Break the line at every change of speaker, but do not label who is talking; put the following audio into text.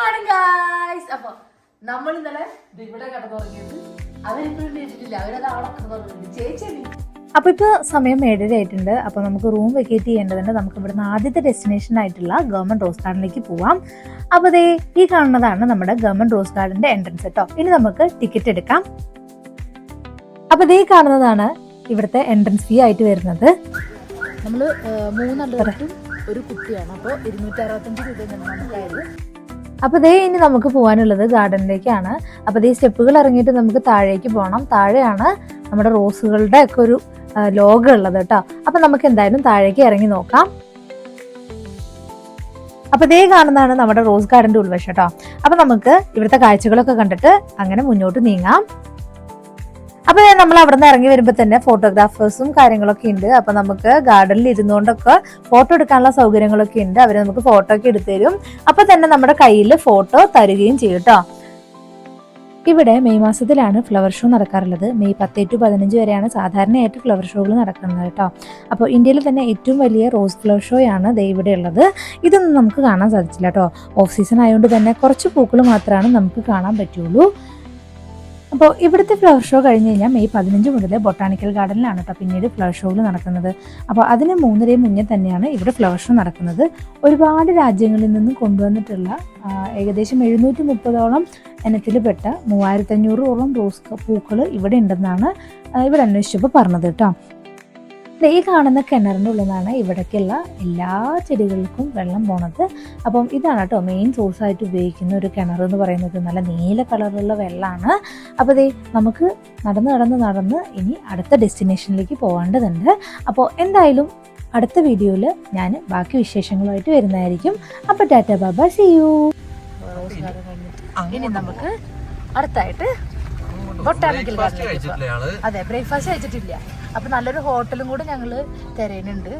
Morning guys അപ്പൊ നമ്മൾ ഇന്നലെ ഇവിടെ കിടന്നുറങ്ങിയത് അവരിപ്പോഴും എഴുതിട്ടില്ല അവരത് അവിടെ കിടന്നുറങ്ങിയത് ചേച്ചി
അപ്പൊ ഇപ്പൊ സമയം ഏഴര ആയിട്ടുണ്ട് അപ്പൊ നമുക്ക് റൂം വെക്കേറ്റ് ചെയ്യേണ്ടതുണ്ട്. നമുക്ക് ഇവിടുന്ന് ആദ്യത്തെ ഡെസ്റ്റിനേഷൻ ആയിട്ടുള്ള ഗവൺമെന്റ് റോസ് ഗാർഡനിലേക്ക് പോവാം. അപ്പൊ ദേ ഈ കാണുന്നതാണ് നമ്മുടെ ഗവൺമെന്റ് റോസ് ഗാർഡന്റെ എൻട്രൻസ് കേട്ടോ ഇനി നമുക്ക് ടിക്കറ്റ് എടുക്കാം. അപ്പൊ ദേ കാണുന്നതാണ് ഇവിടുത്തെ എൻട്രൻസ് ഫീ ആയിട്ട് വരുന്നത്.
നമ്മൾ മൂന്നല്ലവർക്കും ഒരു കുട്ടിയാണ്. അപ്പോൾ ഇരുന്നൂറ്റി അറുപത്തഞ്ച് രൂപ
അപ്പൊ ദേ ഇനി നമുക്ക് പോകാനുള്ളത് ഗാർഡനിലേക്കാണ്. അപ്പൊ ഈ സ്റ്റെപ്പുകൾ ഇറങ്ങിയിട്ട് നമുക്ക് താഴേക്ക് പോകണം താഴെയാണ് നമ്മുടെ റോസുകളുടെ ഒക്കെ ഒരു ലോകം ഉള്ളത് കേട്ടോ. അപ്പൊ നമുക്ക് എന്തായാലും താഴേക്ക് ഇറങ്ങി നോക്കാം. അപ്പൊ ദേ കാണുന്നതാണ് നമ്മുടെ റോസ് ഗാർഡന്റെ ഉൾവശം കേട്ടോ. അപ്പൊ നമുക്ക് ഇവിടുത്തെ കാഴ്ചകളൊക്കെ കണ്ടിട്ട് അങ്ങനെ മുന്നോട്ട് നീങ്ങാം. അപ്പൊ നമ്മൾ അവിടെ നിന്ന് ഇറങ്ങി വരുമ്പോൾ തന്നെ ഫോട്ടോഗ്രാഫേഴ്സും കാര്യങ്ങളൊക്കെ ഉണ്ട്. അപ്പൊ നമുക്ക് ഗാർഡനിൽ ഇരുന്നുകൊണ്ടൊക്കെ ഫോട്ടോ എടുക്കാനുള്ള സൗകര്യങ്ങളൊക്കെ ഉണ്ട്. അവർ നമുക്ക് ഫോട്ടോ ഒക്കെ എടുത്തു തരും. അപ്പൊ തന്നെ നമ്മുടെ കയ്യിൽ ഫോട്ടോ തരുകയും ചെയ്യും കേട്ടോ ഇവിടെ മെയ് മാസത്തിലാണ് ഫ്ലവർ ഷോ നടക്കാറുള്ളത്. മെയ് പത്ത് ടു പതിനഞ്ച് വരെയാണ് സാധാരണയായിട്ട് ഫ്ലവർ ഷോകൾ നടക്കുന്നത് കേട്ടോ അപ്പോൾ ഇന്ത്യയിൽ തന്നെ ഏറ്റവും വലിയ റോസ് ഫ്ലവർ ഷോയാണ് ആണ് ദേ ഇവിടെ ഉള്ളത്. ഇതൊന്നും നമുക്ക് കാണാൻ സാധിച്ചില്ല കേട്ടോ ഓഫ് സീസൺ ആയതുകൊണ്ട് തന്നെ കുറച്ച് പൂക്കൾ മാത്രമാണ് നമുക്ക് കാണാൻ പറ്റുള്ളൂ. അപ്പോൾ ഇവിടുത്തെ ഫ്ലവർ ഷോ കഴിഞ്ഞ് കഴിഞ്ഞാൽ മെയ് പതിനഞ്ച് മുതൽ ബൊട്ടാണിക്കൽ ഗാർഡനിലാണ് കേട്ടോ പിന്നീട് ഫ്ലവർ ഷോകൾ നടക്കുന്നത് അപ്പോൾ അതിന് മൂന്നരയും മുന്നേ തന്നെയാണ് ഇവിടെ ഫ്ലവർ ഷോ നടക്കുന്നത്. ഒരുപാട് രാജ്യങ്ങളിൽ നിന്നും കൊണ്ടുവന്നിട്ടുള്ള ഏകദേശം എഴുന്നൂറ്റി മുപ്പതോളം ഇനത്തിൽപ്പെട്ട മൂവായിരത്തഞ്ഞൂറോളം റോസ് പൂക്കൾ ഇവിടെ ഉണ്ടെന്നാണ് ഇവിടെ അന്വേഷിച്ചപ്പോൾ പറഞ്ഞത് കേട്ടോ ഈ കാണുന്ന കിണറിന്റെ ഉള്ളിൽ നിന്നാണ് ഇവിടേക്കുള്ള എല്ലാ ചെടികൾക്കും വെള്ളം പോണത്. അപ്പം ഇതാണ് കേട്ടോ മെയിൻ സോഴ്സായിട്ട് ഉപയോഗിക്കുന്ന ഒരു കിണർ എന്ന് പറയുന്നത്. നല്ല നീല കളറുള്ള വെള്ളമാണ് അപ്പോൾ ഇതേ നമുക്ക് നടന്ന് നടന്ന് നടന്ന് ഇനി അടുത്ത ഡെസ്റ്റിനേഷനിലേക്ക് പോകേണ്ടതുണ്ട്. അപ്പോൾ എന്തായാലും അടുത്ത വീഡിയോയിൽ ഞാൻ ബാക്കി വിശേഷങ്ങളുമായിട്ട് വരുന്നതായിരിക്കും. അപ്പോൾ ടാറ്റ ബാബ സി യു.
അങ്ങനെ നമുക്ക് അടുത്തായിട്ട് ബൊട്ടാണിക്കൽ ഗാർഡനിലേക്ക്. അതെ ബ്രേക്ക്ഫാസ്റ്റ് കഴിച്ചിട്ടില്ല. അപ്പൊ നല്ലൊരു ഹോട്ടലും കൂടെ ഞങ്ങൾ തിരയുന്നുണ്ട്